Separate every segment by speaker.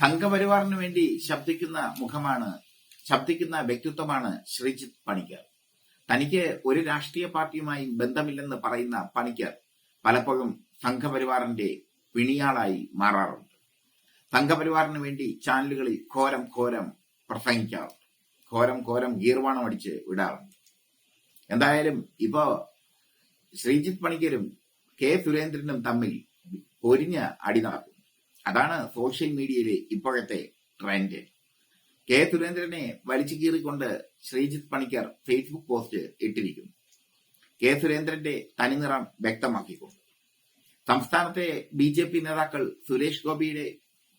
Speaker 1: സംഘപരിവാറിന് വേണ്ടി ശബ്ദിക്കുന്ന മുഖമാണ് ശബ്ദിക്കുന്ന വ്യക്തിത്വമാണ് ശ്രീജിത്ത് പണിക്കർ. തനിക്ക് ഒരു രാഷ്ട്രീയ പാർട്ടിയുമായി ബന്ധമില്ലെന്ന് പറയുന്ന പണിക്കർ പലപ്പോഴും സംഘപരിവാറിന്റെ പിണിയാളായി മാറാറുണ്ട്. സംഘപരിവാറിന് വേണ്ടി ചാനലുകളിൽ ഘോരം ഘോരം പ്രസംഗിക്കാറുണ്ട്. ഘോരം ഘോരം ഗീർവാണം അടിച്ച് വിടാറുണ്ട്. എന്തായാലും ഇപ്പോ ശ്രീജിത്ത് പണിക്കരും കെ സുരേന്ദ്രനും തമ്മിൽ പൊരിഞ്ഞ അടി നടക്കും അതാണ് സോഷ്യൽ മീഡിയയിലെ ഇപ്പോഴത്തെ ട്രെൻഡ് കെ സുരേന്ദ്രനെ വലിച്ചു കീറിക്കൊണ്ട് ശ്രീജിത്ത് പണിക്കർ ഫേസ്ബുക്ക് പോസ്റ്റ് ഇട്ടിരിക്കുന്നു. കെ സുരേന്ദ്രന്റെ തനിനിറം വ്യക്തമാക്കിക്കൊണ്ട് സംസ്ഥാനത്തെ ബി ജെ പി നേതാക്കൾ സുരേഷ് ഗോപിയുടെ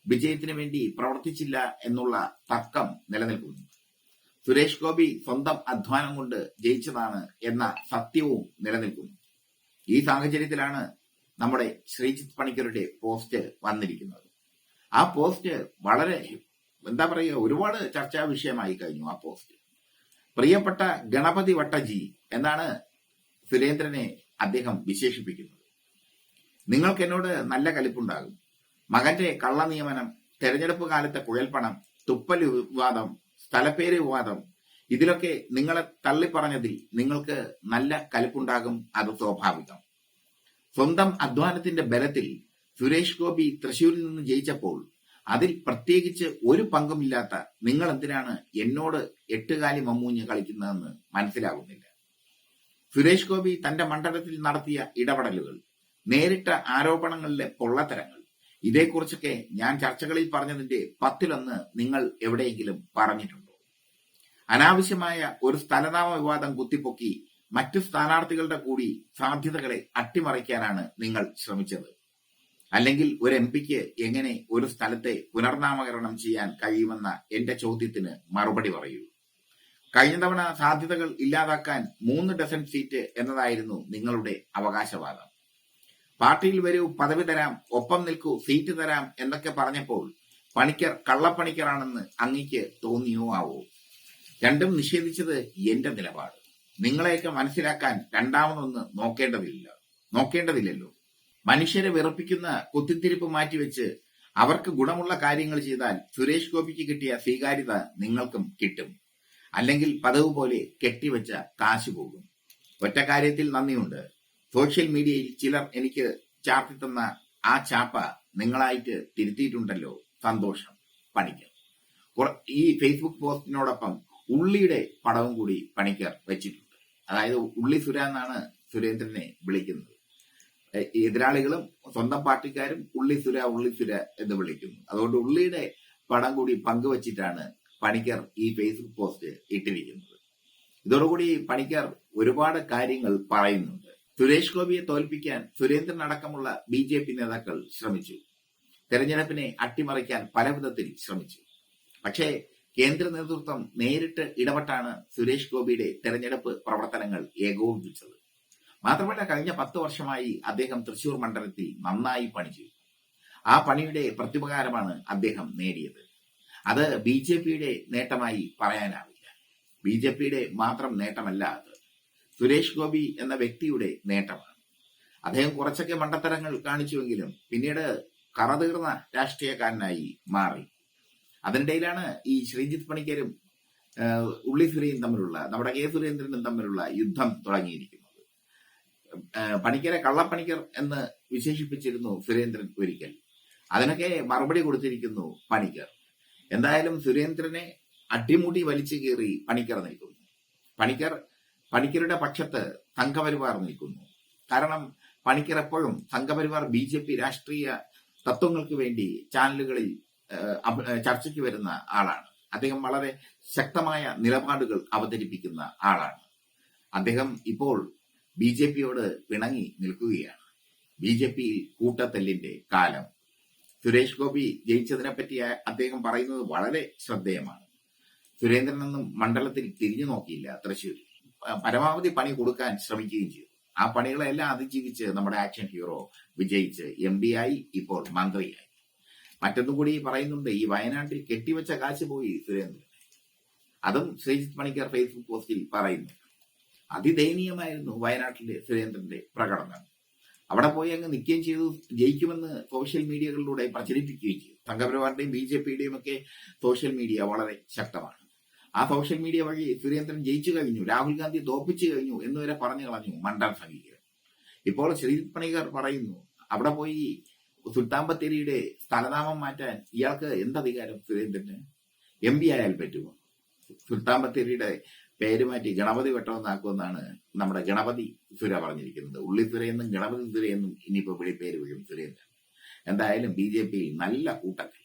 Speaker 1: വിജയത്തിന് വേണ്ടി പ്രവർത്തിച്ചില്ല എന്നുള്ള തർക്കം നിലനിൽക്കുന്നു. സുരേഷ് ഗോപി സ്വന്തം അധ്വാനം കൊണ്ട് ജയിച്ചതാണ് എന്ന സത്യവും നിലനിൽക്കുന്നു. ഈ സാഹചര്യത്തിലാണ് നമ്മുടെ ശ്രീജിത്ത് പണിക്കരുടെ പോസ്റ്റ് വന്നിരിക്കുന്നത്. ആ പോസ്റ്റ് വളരെ എന്താ പറയുക ഒരുപാട് ചർച്ചാ വിഷയമായി കഴിഞ്ഞു ആ പോസ്റ്റ്. പ്രിയപ്പെട്ട ഗണപതി വട്ടജി എന്നാണ് സുരേന്ദ്രനെ അദ്ദേഹം വിശേഷിപ്പിക്കുന്നത്. നിങ്ങൾക്ക് എന്നോട് നല്ല കലിപ്പുണ്ടാകും. മകന്റെ കള്ള നിയമനം തെരഞ്ഞെടുപ്പ് കാലത്തെ കുഴൽപ്പണം തുപ്പൽ വിവാദം സ്ഥലപ്പേര് വിവാദം ഇതിലൊക്കെ നിങ്ങളെ തള്ളിപ്പറഞ്ഞതിൽ നിങ്ങൾക്ക് നല്ല കലിപ്പുണ്ടാകും അത് സ്വാഭാവികം. സ്വന്തം അധ്വാനത്തിന്റെ ബലത്തിൽ സുരേഷ് ഗോപി തൃശൂരിൽ നിന്ന് ജയിച്ചപ്പോൾ അതിൽ പ്രത്യേകിച്ച് ഒരു പങ്കുമില്ലാത്ത നിങ്ങൾ എന്തിനാണ് എന്നോട് എട്ടുകാലി മമ്മൂഞ്ഞ് കളിക്കുന്നതെന്ന് മനസ്സിലാകുന്നില്ല. സുരേഷ് ഗോപി തന്റെ മണ്ഡലത്തിൽ നടത്തിയ ഇടപെടലുകൾ നേരിട്ട ആരോപണങ്ങളിലെ പൊള്ളത്തരങ്ങൾ ഇതേക്കുറിച്ചൊക്കെ ഞാൻ ചർച്ചകളിൽ പറഞ്ഞതിന്റെ പത്തിലൊന്ന് നിങ്ങൾ എവിടെയെങ്കിലും പറഞ്ഞിട്ടുണ്ടോ? അനാവശ്യമായ ഒരു സ്ഥലനാമ വിവാദം കുത്തിപ്പൊക്കി മറ്റു സ്ഥാനാർത്ഥികളുടെ കൂടി സാധ്യതകളെ അട്ടിമറിക്കാനാണ് നിങ്ങൾ ശ്രമിച്ചത്. അല്ലെങ്കിൽ ഒരു എം പിക്ക് എങ്ങനെ ഒരു സ്ഥലത്തെ പുനർനാമകരണം ചെയ്യാൻ കഴിയുമെന്ന എന്റെ ചോദ്യത്തിന് മറുപടി പറയൂ. കഴിഞ്ഞ തവണ സാധ്യതകൾ ഇല്ലാതാക്കാൻ മൂന്ന് ഡസൻ സീറ്റ് എന്നതായിരുന്നു നിങ്ങളുടെ അവകാശവാദം. പാർട്ടിയിൽ വരൂ പദവി തരാം ഒപ്പം നിൽക്കൂ സീറ്റ് തരാം എന്നൊക്കെ പറഞ്ഞപ്പോൾ പണിക്കർ കള്ളപ്പണിക്കറാണെന്ന് അങ്ങയ്ക്ക് തോന്നിയോ ആവോ? രണ്ടും നിഷേധിച്ചത് എന്റെ നിലപാട്. നിങ്ങളെയൊക്കെ മനസ്സിലാക്കാൻ രണ്ടാമതൊന്ന് നോക്കേണ്ടതില്ല. നോക്കേണ്ടതില്ലല്ലോ. മനുഷ്യരെ വിറപ്പിക്കുന്ന കുത്തിത്തിരിപ്പ് മാറ്റിവെച്ച് അവർക്ക് ഗുണമുള്ള കാര്യങ്ങൾ ചെയ്താൽ സുരേഷ് ഗോപിക്ക് കിട്ടിയ സ്വീകാര്യത നിങ്ങൾക്കും കിട്ടും. അല്ലെങ്കിൽ പതിവ് പോലെ കെട്ടിവെച്ച കാശ് പോകും. ഒറ്റ കാര്യത്തിൽ നന്ദിയുണ്ട്. സോഷ്യൽ മീഡിയയിൽ ചിലർ എനിക്ക് ചാർത്തി തന്ന ആ ചാപ്പ നിങ്ങളായിട്ട് തിരുത്തിയിട്ടുണ്ടല്ലോ. സന്തോഷം. പണിക്കർ ഈ ഫേസ്ബുക്ക് പോസ്റ്റിനോടൊപ്പം ഉള്ളിയുടെ പടവും കൂടി പണിക്കർ വെച്ചിട്ടുണ്ട്. അതായത് ഉള്ളി സുര എന്നാണ് സുരേന്ദ്രനെ വിളിക്കുന്നത്. എതിരാളികളും സ്വന്തം പാർട്ടിക്കാരും ഉള്ളി സുര ഉള്ളി സുര എന്ന് വിളിക്കുന്നു. അതുകൊണ്ട് ഉള്ളിയുടെ പടം കൂടി പങ്കുവച്ചിട്ടാണ് പണിക്കർ ഈ ഫേസ്ബുക്ക് പോസ്റ്റ് ഇട്ടിരിക്കുന്നത്. ഇതോടുകൂടി പണിക്കർ ഒരുപാട് കാര്യങ്ങൾ പറയുന്നുണ്ട്. സുരേഷ് ഗോപിയെ തോൽപ്പിക്കാൻ സുരേന്ദ്രൻ അടക്കമുള്ള ബി ജെ പി നേതാക്കൾ ശ്രമിച്ചു. തെരഞ്ഞെടുപ്പിനെ അട്ടിമറിക്കാൻ പല വിധത്തിൽ ശ്രമിച്ചു. പക്ഷേ കേന്ദ്ര നേതൃത്വം നേരിട്ട് ഇടപെട്ടാണ് സുരേഷ് ഗോപിയുടെ തെരഞ്ഞെടുപ്പ് പ്രവർത്തനങ്ങൾ ഏകോപിപ്പിച്ചത്. മാത്രമല്ല കഴിഞ്ഞ പത്ത് വർഷമായി അദ്ദേഹം തൃശൂർ മണ്ഡലത്തിൽ നന്നായി പണി ചെയ്തു. ആ പണിയുടെ പ്രത്യുപകാരമാണ് അദ്ദേഹം നേടിയത്. അത് ബി ജെ പിയുടെ നേട്ടമായി പറയാനാവില്ല. ബി ജെ പിയുടെ മാത്രം നേട്ടമല്ല അത്. സുരേഷ് ഗോപി എന്ന വ്യക്തിയുടെ നേട്ടമാണ്. അദ്ദേഹം കുറച്ചൊക്കെ മണ്ടത്തരങ്ങൾ കാണിച്ചുവെങ്കിലും പിന്നീട് കറതീർന്ന രാഷ്ട്രീയക്കാരനായി മാറി. അതിനിടയിലാണ് ഈ ശ്രീജിത്ത് പണിക്കരും ഉള്ളി സുരയും തമ്മിലുള്ള നമ്മുടെ കെ സുരേന്ദ്രനും തമ്മിലുള്ള യുദ്ധം തുടങ്ങിയിരിക്കുന്നത്. പണിക്കരെ കള്ളപ്പണിക്കർ എന്ന് വിശേഷിപ്പിച്ചിരുന്നു സുരേന്ദ്രൻ ഒരിക്കൽ. അതിനൊക്കെ മറുപടി കൊടുത്തിരിക്കുന്നു പണിക്കർ. എന്തായാലും സുരേന്ദ്രനെ അടിമുടി വലിച്ചു കീറി പണിക്കർ നിൽക്കുന്നു. പണിക്കർ പണിക്കരുടെ പക്ഷത്ത് സംഘപരിവാർ നിൽക്കുന്നു. കാരണം പണിക്കർ എപ്പോഴും സംഘപരിവാർ ബി ജെ പി രാഷ്ട്രീയ തത്വങ്ങൾക്ക് വേണ്ടി ചാനലുകളിൽ ചർച്ചയ്ക്ക് വരുന്ന ആളാണ്. അദ്ദേഹം വളരെ ശക്തമായ നിലപാടുകൾ അവതരിപ്പിക്കുന്ന ആളാണ്. അദ്ദേഹം ഇപ്പോൾ ബി ജെ പിയോട് പിണങ്ങി നിൽക്കുകയാണ്. ബി ജെ പിയിൽ കൂട്ടത്തല്ലിന്റെ കാലം. സുരേഷ് ഗോപി ജയിച്ചതിനെ പറ്റി അദ്ദേഹം പറയുന്നത് വളരെ ശ്രദ്ധേയമാണ്. സുരേന്ദ്രനൊന്നും മണ്ഡലത്തിൽ തിരിഞ്ഞു നോക്കിയില്ല തൃശ്ശൂരിൽ പരമാവധി പണി കൊടുക്കാൻ ശ്രമിക്കുകയും ചെയ്തു. ആ പണികളെല്ലാം അതിജീവിച്ച് നമ്മുടെ ആക്ഷൻ ഹീറോ വിജയിച്ച് എം പി ആയി ഇപ്പോൾ മന്ത്രിയായി. മറ്റൊന്നും കൂടി പറയുന്നുണ്ട് ഈ വയനാട്ടിൽ കെട്ടിവെച്ച കാശ് പോയി സുരേന്ദ്രൻ. അതും ശ്രീജിത് മണിക്കർ ഫേസ്ബുക്ക് പോസ്റ്റിൽ പറയുന്നു. അതിദയനീയമായിരുന്നു വയനാട്ടിലെ സുരേന്ദ്രന്റെ പ്രകടനം. അവിടെ പോയി അങ്ങ് നിൽക്കുകയും ചെയ്തു ജയിക്കുമെന്ന് സോഷ്യൽ മീഡിയകളിലൂടെ പ്രചരിപ്പിക്കുകയും ചെയ്തു. സംഘപരിവാറിന്റെയും ബി ജെ പിയുടെയും ഒക്കെ സോഷ്യൽ മീഡിയ വളരെ ശക്തമാണ്. ആ സോഷ്യൽ മീഡിയ വഴി സുരേന്ദ്രൻ ജയിച്ചു കഴിഞ്ഞു രാഹുൽ ഗാന്ധി തോപ്പിച്ചു കഴിഞ്ഞു എന്ന് വരെ പറഞ്ഞു കളഞ്ഞു മണ്ഡൽ സംഘീകരൻ ഇപ്പോൾ ശ്രീജിത് പണിക്കർ പറയുന്നു അവിടെ പോയി സുൽത്താൻ ബത്തേരിയുടെ സ്ഥലനാമം മാറ്റാൻ ഇയാൾക്ക് എന്തധികാരം സുരേന്ദ്രന് എം പി ആയാൽ പറ്റുമോ? സുൽത്താൻ ബത്തേരിയുടെ പേര് മാറ്റി ഗണപതി വെട്ടമെന്നാക്കുമെന്നാണ് നമ്മുടെ ഗണപതി സുര പറഞ്ഞിരിക്കുന്നത്. ഉള്ളിത്തുരയെന്നും ഗണപതി സുരയെന്നും ഇനിയിപ്പോ വിളി പേര് വിഴും സുരേന്ദ്രൻ. എന്തായാലും ബി ജെ പി നല്ല കൂട്ടൊക്കെ